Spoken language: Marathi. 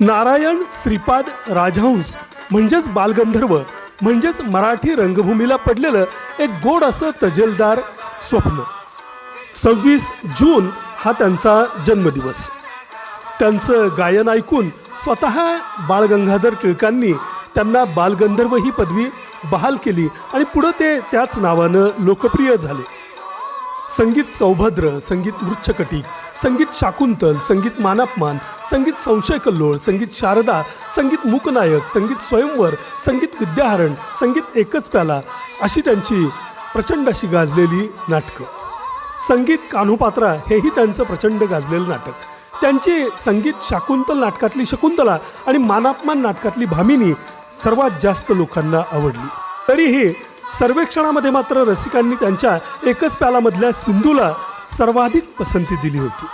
नारायण श्रीपाद राजहंस म्हणजेच बालगंधर्व म्हणजेच मराठी रंगभूमीला पडलेलं एक गोड असं तजेलदार स्वप्न. सव्वीस जून हा त्यांचा जन्मदिवस. त्यांचं गायन ऐकून स्वतः बाळगंगाधर टिळकांनी त्यांना बालगंधर्व ही पदवी बहाल केली आणि पुढं ते त्याच नावानं लोकप्रिय झाले. संगीत सौभद्र संगीत मृच्छकटिक संगीत शाकुंतल संगीत मानापमान संगीत संशय कल्लोळ संगीत शारदा संगीत मूकनायक संगीत स्वयंवर संगीत विद्याहरण संगीत एकच प्याला अशी त्यांची प्रचंड अशी गाजलेली नाटकं. संगीत कान्होपात्रा हेही त्यांचं प्रचंड गाजलेलं नाटक. त्यांची संगीत शाकुंतल नाटकातली शकुंतला आणि मानापमान नाटकातली भामिनी सर्वात जास्त लोकांना आवडली. तरीही सर्वेक्षणामध्ये मात्र रसिकांनी त्यांच्या एकच प्यालामधल्या सिंधूला सर्वाधिक पसंती दिली होती.